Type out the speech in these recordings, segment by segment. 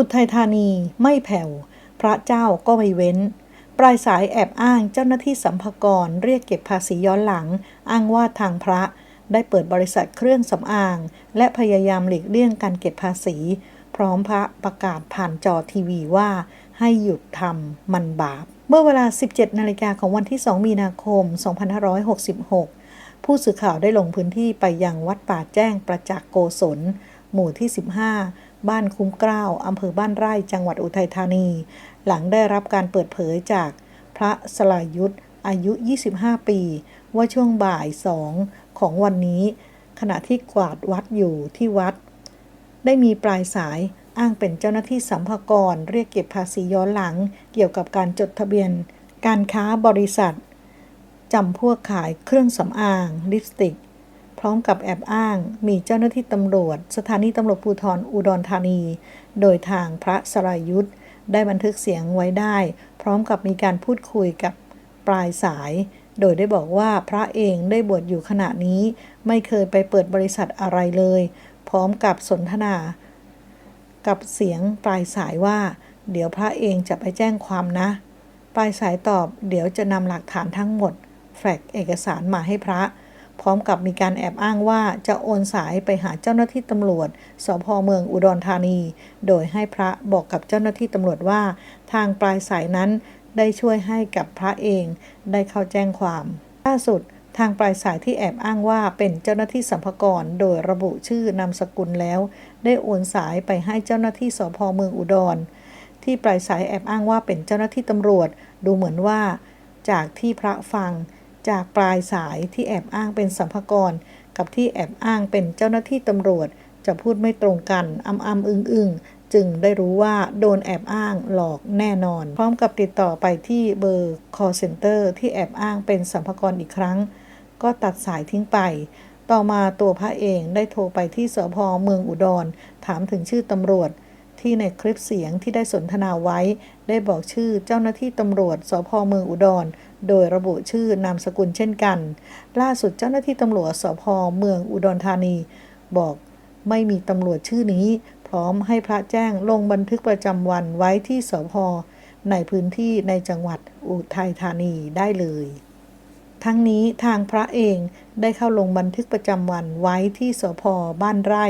อุทัยธานีไม่แผ่ว พระเจ้าก็ไม่เว้น ปลายสายแอบอ้างเจ้าหน้าที่สัมภากรเรียกเก็บภาษีย้อนหลัง อ้างว่าทางพระได้เปิดบริษัทเครื่องสำอาง และพยายามหลีกเลี่ยงการเก็บภาษี พร้อมพระประกาศผ่านจอทีวีว่าให้หยุดทำมันบาป เมื่อเวลา 17 นาฬิกาของวันที่ 2 มีนาคม 2566 ผู้สื่อข่าวได้ลงพื้นที่ไปยังวัดป่าแจ้งประจักษ์โกศล หมู่ที่ 15 บ้านคุ้มเกล้าอำเภอบ้านไร่จังหวัดอุทัยธานี หลังได้รับการเปิดเผยจากพระสลายุทธอายุ 25 ปี ว่าช่วงบ่ายสองของวันนี้ ขณะที่กวาดวัดอยู่ที่วัด ได้มีปลายสายอ้างเป็นเจ้าหน้าที่สัมภากรเรียกเก็บภาษีย้อนหลัง เกี่ยวกับการจดทะเบียน การค้าบริษัทจำพวกขายเครื่องสำอาง ลิปสติก พร้อมกับแอบอ้าง มีเจ้าหน้าที่ตำรวจ สถานีตำรวจภูธรอุดรธานี โดยทางพระสรายุทธได้บันทึกเสียงไว้ได้ พร้อมกับมีการพูดคุยกับปลายสาย โดยได้บอกว่าพระเองได้บวชอยู่ขณะนี้ ไม่เคยไปเปิดบริษัทอะไรเลย พร้อมกับสนทนา กับเสียงปลายสายว่า เดี๋ยวพระเองจะไปแจ้งความนะ ปลายสายตอบ เดี๋ยวจะนำหลักฐานทั้งหมด แฟกเอกสารมาให้พระ พร้อมกับมีการแอบอ้างว่าจะโอนสายไปหาเจ้าหน้าที่ตำรวจ สพเมืองอุดรธานี โดยให้พระบอกกับเจ้าหน้าที่ตำรวจว่า ทางปลายสายนั้นได้ช่วยให้กับพระเอง ได้เข้าแจ้งความล่าสุดทางปลายสายที่แอบอ้างว่าเป็นเจ้าหน้าที่สัมภากรโดยระบุชื่อนามสกุลแล้ว ได้โอนสายไปให้เจ้าหน้าที่สพเมืองอุดร ที่ปลายสายแอบอ้างว่าเป็นเจ้าหน้าที่ตำรวจ ดูเหมือนว่า จากที่พระฟัง จากปลายสายที่แอบอ้างเป็นสัมภากร กับที่แอบอ้างเป็นเจ้าหน้าที่ตำรวจ จะพูดไม่ตรงกันอำอำอึงอึงจึงได้รู้ว่าโดนแอบอ้างหลอกแน่นอน พร้อมกับติดต่อไปที่เบอร์ call center ที่แอบอ้างเป็นสัมภากรอีกครั้ง ก็ตัดสายทิ้งไป ต่อมาตัวพระเองได้โทรไปที่สพเมืองอุดร ถามถึงชื่อตำรวจ ที่ในคลิปเสียงที่ได้สนทนาไว้ ได้บอกชื่อเจ้าหน้าที่ตำรวจสพเมืองอุดร โดยระบุชื่อนามสกุลเช่นกัน ล่าสุดเจ้าหน้าที่ตำรวจสพเมืองอุดรธานี บอกไม่มีตำรวจชื่อนี้ พร้อมให้พระแจ้งลงบันทึกประจำวันไว้ที่สพในพื้นที่ในจังหวัดอุทัยธานีได้เลย ทั้งนี้ทางพระเองได้เข้าลงบันทึกประจำวันไว้ที่สพบ้านไร่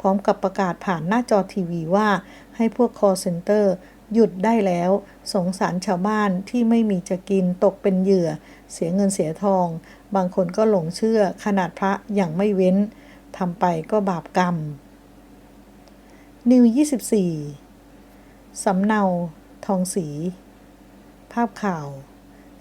พร้อมกับประกาศผ่านหน้าจอทีวีว่า ให้พวก call center หยุดได้แล้ว สงสารชาวบ้านที่ไม่มีจะกินตกเป็นเหยื่อ เสียเงินเสียทอง บางคนก็หลงเชื่อขนาดพระอย่างไม่เว้นทำไปก็บาปกรรม นิว 24 สำเนา ทองศรีภาพข่าว